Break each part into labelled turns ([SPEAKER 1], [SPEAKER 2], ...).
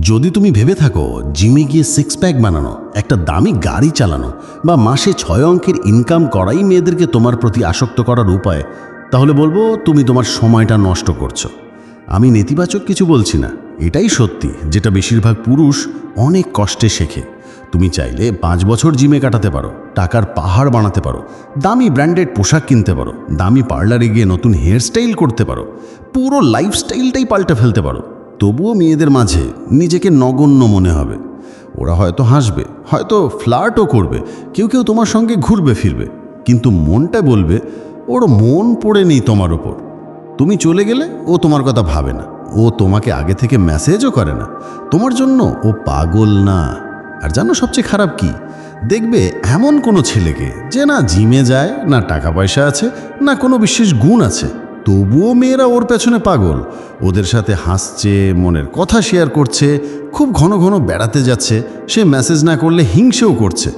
[SPEAKER 1] যদি তুমি ভেবে থাকো, জিমে গিয়ে সিক্স প্যাক বানানো, একটা দামি গাড়ি চালানো বা মাসে ছয় অঙ্কের ইনকাম করাই মেয়েদেরকে তোমার প্রতি আসক্ত করার উপায়, তাহলে বলব তুমি তোমার সময়টা নষ্ট করছ। আমি নেতিবাচক কিছু বলছি না, এটাই সত্যি, যেটা বেশিরভাগ পুরুষ অনেক কষ্টে শেখে। তুমি চাইলে পাঁচ বছর জিমে কাটাতে পারো, টাকার পাহাড় বানাতে পারো, দামি ব্র্যান্ডেড পোশাক কিনতে পারো, দামি পার্লারে গিয়ে নতুন হেয়ারস্টাইল করতে পারো, পুরো লাইফস্টাইলটাই পাল্টে ফেলতে পারো। তবুও মেয়েদের মাঝে নিজেকে নগণ্য মনে হবে। ওরা হয়তো হাসবে, হয়তো ফ্লার্টও করবে, কেউ কেউ তোমার সঙ্গে ঘুরবে, ফিরবে। কিন্তু মনটা বলবে, ওর মন পড়ে নেই তোমার ওপর। তুমি চলে গেলে ও তোমার কথা ভাবে না। ও তোমাকে আগে থেকে মেসেজও করে না। তোমার জন্য ও পাগল না। আর জানো সবচেয়ে খারাপ কি? দেখবে এমন কোনো ছেলেকে যে না জিমে যায়, না টাকা পয়সা আছে, না কোনো বিশেষ গুণ আছে। তবুও মেয়েরা ওর পেছনে পাগল। ওদের সাথে হাসছে, মনের কথা শেয়ার করছে, খুব ঘন ঘন বেড়াতে যাচ্ছে, সে মেসেজ না করলে হিংসেও করছে।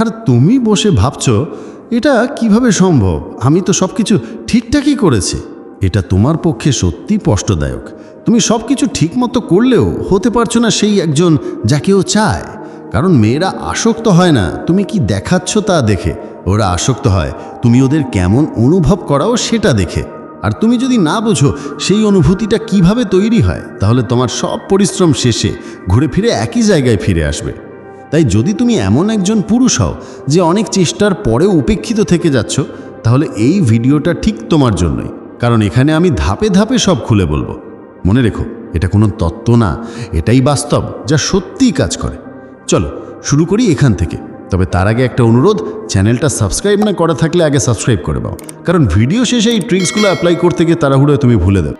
[SPEAKER 1] আর তুমি বসে ভাবছ, এটা কীভাবে সম্ভব? আমি তো সব কিছু ঠিকঠাকই করেছি। এটা তোমার পক্ষে সত্যি কষ্টদায়ক। তুমি সব কিছু ঠিকমতো করলেও হতে পারছ না সেই একজন যাকে ও চায়। কারণ মেয়েরা আসক্ত হয় না। তুমি কি দেখাচ্ছ তা দেখে? ওরা আসক্ত হয়। তুমি ওদের কেমন অনুভব করাও সেটা দেখে। আর তুমি যদি না বোঝো সেই অনুভূতিটা কীভাবে তৈরি হয়, তাহলে তোমার সব পরিশ্রম শেষে ঘুরে ফিরে একই জায়গায় ফিরে আসবে। তাই যদি তুমি এমন একজন পুরুষ হও যে অনেক চেষ্টার পরেও উপেক্ষিত থেকে যাচ্ছ, তাহলে এই ভিডিওটা ঠিক তোমার জন্যই, কারণ এখানে আমি ধাপে ধাপে সব খুলে বলব। মনে রেখো, এটা কোনো তত্ত্ব না, এটাই বাস্তব যা সত্যিই কাজ করে। চলো, শুরু করি এখান থেকে। তবে তার আগে একটা অনুরোধ, চ্যানেলটা সাবস্ক্রাইব না করা থাকলে আগে সাবস্ক্রাইব করে দাও। কারণ ভিডিও শেষে এই ট্রিক্সগুলো অ্যাপ্লাই করতে গিয়ে তাড়াহুড়োয় তুমি ভুলে দেবে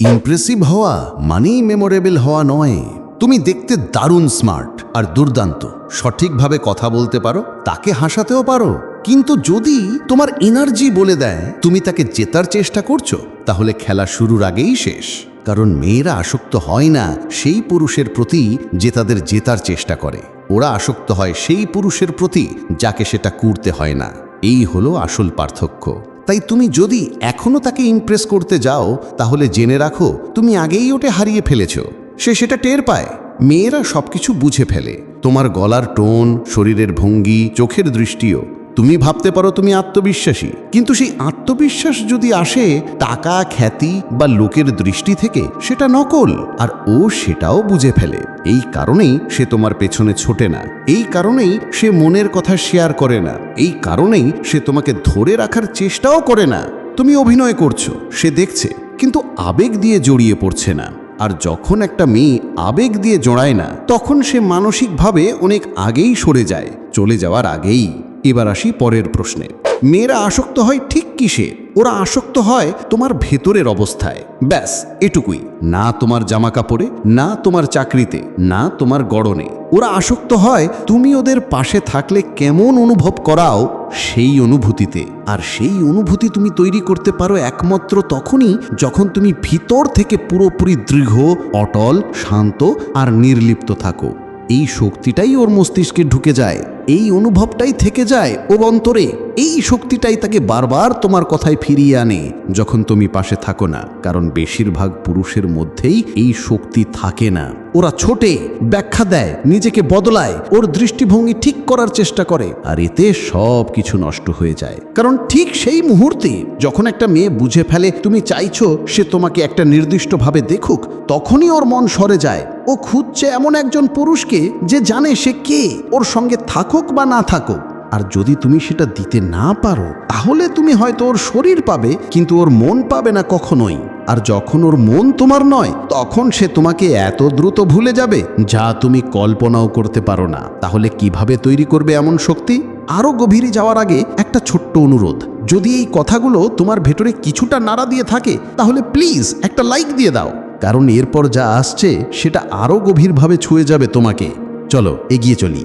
[SPEAKER 1] ইমপ্রেসিভ হওয়া মানেই মেমোরেবল হওয়া নয়। তুমি দেখতে দারুণ স্মার্ট আর দুর্দান্ত। সঠিকভাবে কথা বলতে পারো, তাকে হাসাতেও পারো। কিন্তু যদি তোমার এনার্জি বলে দেয়, তুমি তাকে জেতার চেষ্টা করছ, তাহলে খেলা শুরুর আগেই শেষ। কারণ মেয়েরা আসক্ত হয় না সেই পুরুষের প্রতি যে তাদের জেতার চেষ্টা করে। ওরা আসক্ত হয় সেই পুরুষের প্রতি যাকে সেটা করতে হয় না। এই হলো আসল পার্থক্য। তাই তুমি যদি এখনও তাকে ইমপ্রেস করতে যাও, তাহলে জেনে রাখো, তুমি আগেই ওটে হারিয়ে ফেলেছ। সে সেটা টের পায়। মেয়েরা সবকিছু বুঝে ফেলে। তোমার গলার টোন, শরীরের ভঙ্গি, চোখের দৃষ্টিও। তুমি ভাবতে পারো তুমি আত্মবিশ্বাসী। কিন্তু সেই আত্মবিশ্বাস যদি আসে, টাকা, খ্যাতি বা লোকের দৃষ্টি থেকে, সেটা নকল, আর ও সেটাও বুঝে ফেলে। এই কারণেই সে তোমার পেছনে ছোটে না। এই কারণেই সে মনের কথা শেয়ার করে না। এই কারণেই সে তোমাকে ধরে রাখার চেষ্টাও করে না। তুমি অভিনয় করছ, সে দেখছে, কিন্তু আবেগ দিয়ে জড়িয়ে পড়ছে না। আর যখন একটা মেয়ে আবেগ দিয়ে জড়ায় না, তখন সে মানসিকভাবে অনেক আগেই সরে যায়। চলে যাওয়ার আগেই। এবার আসি পরের প্রশ্নে। মেয়েরা আসক্ত হয় ঠিক কিসে? ওরা আসক্ত হয় তোমার ভেতরের অবস্থায়। ব্যাস, এটুকুই। না তোমার জামা কাপড়ে না তোমার চাকরিতে, না তোমার গড়নে। ওরা আসক্ত হয় তুমি ওদের পাশে থাকলে কেমন অনুভব করাও সেই অনুভূতিতে। আর সেই অনুভূতি তুমি তৈরি করতে পারো একমাত্র তখনই যখন তুমি ভিতর থেকে পুরোপুরি দৃঢ়, অটল, শান্ত আর নির্লিপ্ত থাকো। এই শক্তিটাই ওর মস্তিষ্কে ঢুকে যায়। এই অনুভবটাই থেকে যায় ও অন্তরে। এই শক্তিটাই তাকে বারবার তোমার কথায় ফিরিয়ে আনে যখন তুমি পাশে থাকো না, কারণ বেশিরভাগ পুরুষের মধ্যেই এই শক্তি থাকে না। ওরা ছোটে, ব্যাখ্যা দেয়, নিজেকে বদলায়, ওর দৃষ্টিভঙ্গি ঠিক করার চেষ্টা করে, আর এতে সব কিছু নষ্ট হয়ে যায়। কারণ ঠিক সেই মুহূর্তে যখন একটা মেয়ে বুঝে ফেলে, তুমি চাইছো সে তোমাকে একটা নির্দিষ্টভাবে দেখুক তখনই ওর মন সরে যায়। ও খুঁজছে এমন একজন পুরুষকে যে জানে সে কে, ওর সঙ্গে থাকুক বা না থাকুক। আর যদি তুমি সেটা দিতে না পারো, তাহলে তুমি হয়তো ওর শরীর পাবে, কিন্তু ওর মন পাবে না কখনোই। আর যখন ওর মন তোমার নয়, তখন সে তোমাকে এত দ্রুত ভুলে যাবে যা তুমি কল্পনাও করতে পারো না। তাহলে কীভাবে তৈরি করবে এমন শক্তি? আরও গভীরে যাওয়ার আগে একটা ছোট্ট অনুরোধ। যদি এই কথাগুলো তোমার ভেতরে কিছুটা নাড়া দিয়ে থাকে, তাহলে প্লিজ একটা লাইক দিয়ে দাও। কারণ এরপর যা আসছে, সেটা আরও গভীরভাবে ছুঁয়ে যাবে তোমাকে। চলো, এগিয়ে চলি।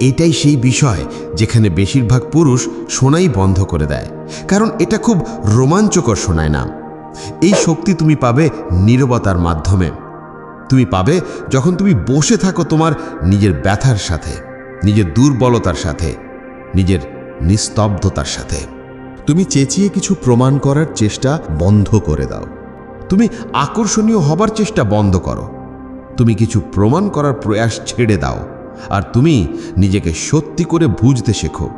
[SPEAKER 2] এটাই সেই বিষয় যেখানে বেশিরভাগ পুরুষ শোনাই বন্ধ করে দেয়। কারণ এটা খুব রোমাঞ্চকর শোনায় না এই শক্তি তুমি পাবে নীরবতার মাধ্যমে। তুমি পাবে যখন তুমি বসে থাকো তোমার নিজের ব্যথার সাথে, নিজের দুর্বলতার সাথে, নিজের নিস্তব্ধতার সাথে।
[SPEAKER 3] তুমি চেঁচিয়ে কিছু প্রমাণ করার চেষ্টা বন্ধ করে দাও।
[SPEAKER 2] তুমি আকর্ষণীয় হবার চেষ্টা বন্ধ করো। তুমি কিছু প্রমাণ করার প্রয়াস ছেড়ে দাও আর তুমি নিজেকে সত্যি করে বুঝতে শেখো।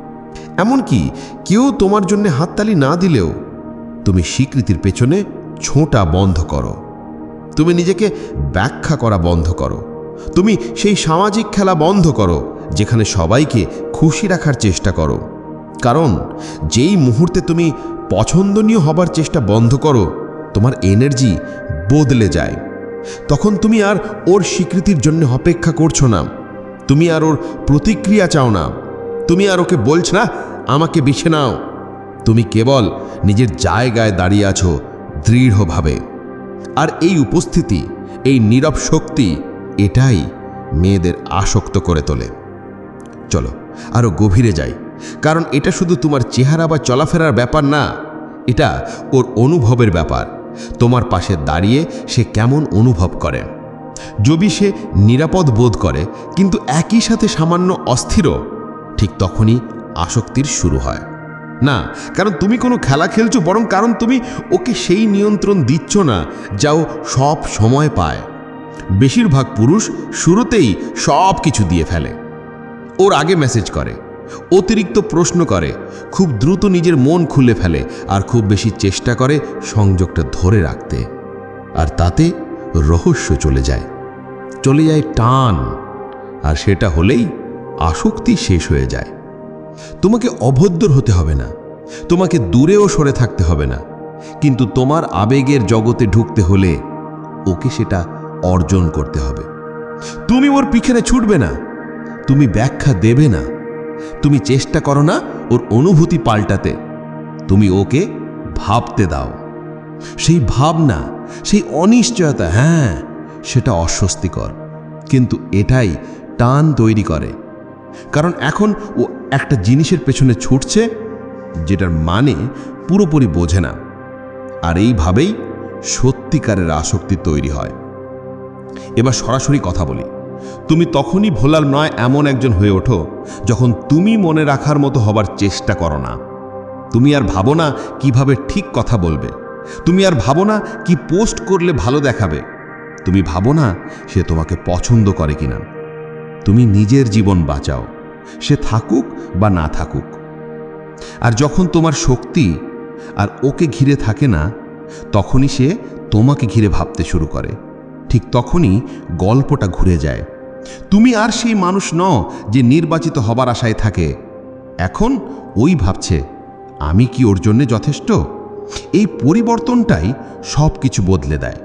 [SPEAKER 2] এমনকি কেউ তোমার জন্য হাততালি না দিলেও তুমি স্বীকৃতির পেছনে ছোঁটা বন্ধ করো। তুমি নিজেকে ব্যাখ্যা করা বন্ধ করো। তুমি সেই সামাজিক খেলা বন্ধ করো, যেখানে সবাইকে খুশি রাখার চেষ্টা করো। কারণ যেই মুহূর্তে তুমি পছন্দনীয় হবার চেষ্টা বন্ধ করো, তোমার এনার্জি বদলে যায়। তখন তুমি আর ওর স্বীকৃতির জন্য অপেক্ষা করছ না। তুমি আর ওর প্রতিক্রিয়া চাও না। তুমি আর ওকে বলছ, না, আমাকে বিছে নাও। তুমি কেবল নিজের জায়গায় দাঁড়িয়ে আছো দৃঢ়ভাবে। আর এই উপস্থিতি, এই নীরব শক্তি, এটাই মেয়েদের আসক্ত করে তোলে। চলো আরও গভীরে যাই। কারণ এটা শুধু তোমার চেহারা বা চলাফেরার ব্যাপার না, এটা ওর অনুভবের ব্যাপার। তোমার পাশে দাঁড়িয়ে সে কেমন অনুভব করে। যদি সে নিরাপদ বোধ করে, কিন্তু একই সাথে সামান্য অস্থিরও, ঠিক তখনই আসক্তির শুরু হয়। না, কারণ তুমি কোনো খেলা খেলছো, বরং কারণ তুমি ওকে সেই নিয়ন্ত্রণ দিচ্ছ না, যা ও সব সময় পায়। বেশিরভাগ পুরুষ শুরুতেই সব কিছু দিয়ে ফেলে। ওর আগে মেসেজ করে, অতিরিক্ত প্রশ্ন করে, খুব দ্রুত নিজের মন খুলে ফেলে আর খুব বেশি চেষ্টা করে সংযোগটা ধরে রাখতে। আর তাতে রহস্য চলে যায় চলে যায় টান, আর সেটা হলেই আসক্তি শেষ হয়ে যায়। তোমাকে অভদ্র হতে হবে না। তোমাকে দূরেও সরে থাকতে হবে না। কিন্তু তোমার আবেগের জগতে ঢুকতে হলে ওকে সেটা অর্জন করতে হবে। তুমি ওর পিছনে ছুটবে না। তুমি ব্যাখ্যা দেবে না। তুমি চেষ্টা করো না ওর অনুভূতি পাল্টাতে। তুমি ওকে ভাবতে দাও। সেই ভাবনা, সেই অনিশ্চয়তা হ্যাঁ সেটা অস্বস্তিকর। কিন্তু এটাই টান তৈরি করে। কারণ এখন ও একটা জিনিসের পেছনে ছুটছে যেটার মানে পুরোপুরি বোঝে না। আর এইভাবেই সত্যিকারের আসক্তি তৈরি হয়। এবার সরাসরি কথা বলি। তুমি তখনই ভোলার নয় এমন একজন হয়ে ওঠো যখন তুমি মনে রাখার মতো হবার চেষ্টা করো না। তুমি আর ভাবো না কীভাবে ঠিক কথা বলবে। তুমি আর ভাবো না কি পোস্ট করলে ভালো দেখাবে। তুমি ভাবো না সে তোমাকে পছন্দ করে কিনা। তুমি নিজের জীবন বাঁচাও। সে থাকুক বা না থাকুক। আর যখন তোমার শক্তি আর ওকে ঘিরে থাকে না, তখনই সে তোমাকে ঘিরে ভাবতে শুরু করে। ঠিক তখনই গল্পটা ঘুরে যায়। তুমি আর সেই মানুষ নও যে নির্বাচিত হবার আশায় থাকে। এখন ওই ভাবছে, আমি কি ওর জন্যে যথেষ্ট? এই পরিবর্তনটাই সব কিছু বদলে দেয়।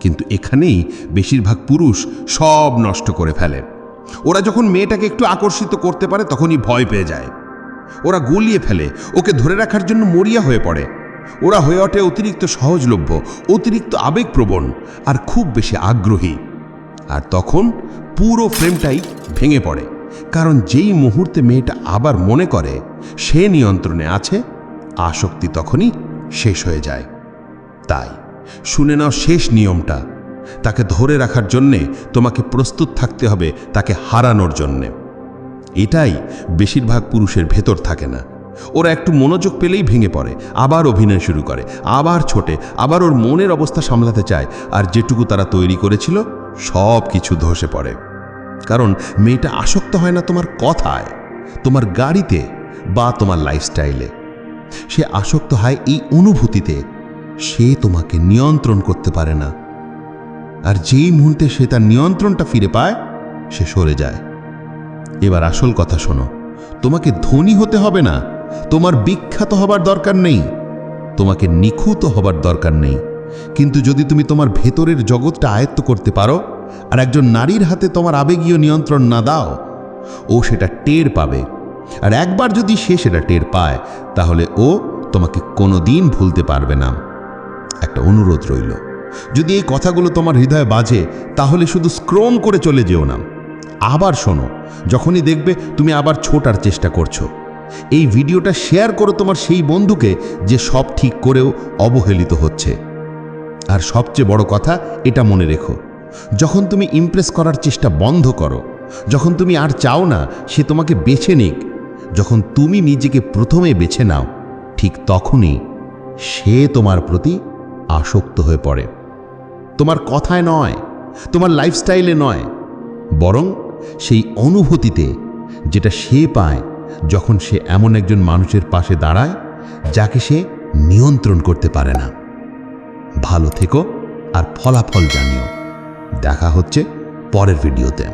[SPEAKER 2] কিন্তু এখানেই বেশিরভাগ পুরুষ সব নষ্ট করে ফেলে। ওরা যখন মেয়েটাকে একটু আকর্ষিত করতে পারে, তখনই ভয় পেয়ে যায়। ওরা গলিয়ে ফেলে। ওকে ধরে রাখার জন্য মরিয়া হয়ে পড়ে। ওরা হয়ে ওঠে অতিরিক্ত সহজলভ্য, অতিরিক্ত আবেগপ্রবণ আর খুব বেশি আগ্রহী। আর তখন পুরো ফ্রেমটাই ভেঙে পড়ে। কারণ যেই মুহূর্তে মেয়েটা আবার মনে করে, সে নিয়ন্ত্রণে আছে আসক্তি তখনই শেষ হয়ে যায়। তাই শুনে নাও শেষ নিয়মটা। তাকে ধরে রাখার জন্যে তোমাকে প্রস্তুত থাকতে হবে তাকে হারানোর জন্যে। এটাই বেশিরভাগ পুরুষের ভেতর থাকে না। ওরা একটু মনোযোগ পেলেই ভেঙে পড়ে, আবার অভিনয় শুরু করে, আবার ছোটে, আবার ওর মনের অবস্থা সামলাতে চায়, আর যেটুকু তারা তৈরি করেছিল সব কিছু ধসে পড়ে। কারণ মেয়েটা আসক্ত হয় না তোমার কথায়, তোমার গাড়িতে বা তোমার লাইফস্টাইলে সে আসক্ত হয় এই অনুভূতিতে, সে তোমাকে নিয়ন্ত্রণ করতে পারে না। আর যেই মুহূর্তে সে তার নিয়ন্ত্রণটা ফিরে পায়, সে সরে যায়। এবার আসল কথা শোনো, তোমাকে ধনী হতে হবে না, তোমার বিখ্যাত হবার দরকার নেই, তোমাকে নিখুঁত হবার দরকার নেই। কিন্তু যদি তুমি তোমার ভেতরের জগৎটা আয়ত্ত করতে পারো, আর একজন নারীর হাতে তোমার আবেগীয় নিয়ন্ত্রণ না দাও, ও সেটা টের পাবে। আর একবার যদি সে সেটা টের পায়, তাহলে ও তোমাকে কোনো দিন ভুলতে পারবে না। একটা অনুরোধ রইল। যদি এই কথাগুলো তোমার হৃদয়ে বাজে, তাহলে শুধু স্ক্রোম করে চলে যেও না। আবার শোনো, যখনই দেখবে তুমি আবার ছোটার চেষ্টা করছ। এই ভিডিওটা শেয়ার করো তোমার সেই বন্ধুকে যে সব ঠিক করেও অবহেলিত হচ্ছে। আর সবচেয়ে বড় কথা, এটা মনে রেখো, যখন তুমি ইমপ্রেস করার চেষ্টা বন্ধ করো, যখন তুমি আর চাও না সে তোমাকে বেছে নিক, যখন তুমি নিজেকে প্রথমে বেছে নাও, ঠিক তখনই সে তোমার প্রতি আসক্ত হয়ে পড়ে। তোমার কথায় নয়, তোমার লাইফস্টাইলে নয়, বরং সেই অনুভূতিতে যেটা সে পায় যখন সে এমন একজন মানুষের পাশে দাঁড়ায় যাকে সে নিয়ন্ত্রণ করতে পারে না। ভালো থেকো আর ফলাফল জানিও। দেখা হচ্ছে পরের ভিডিওতে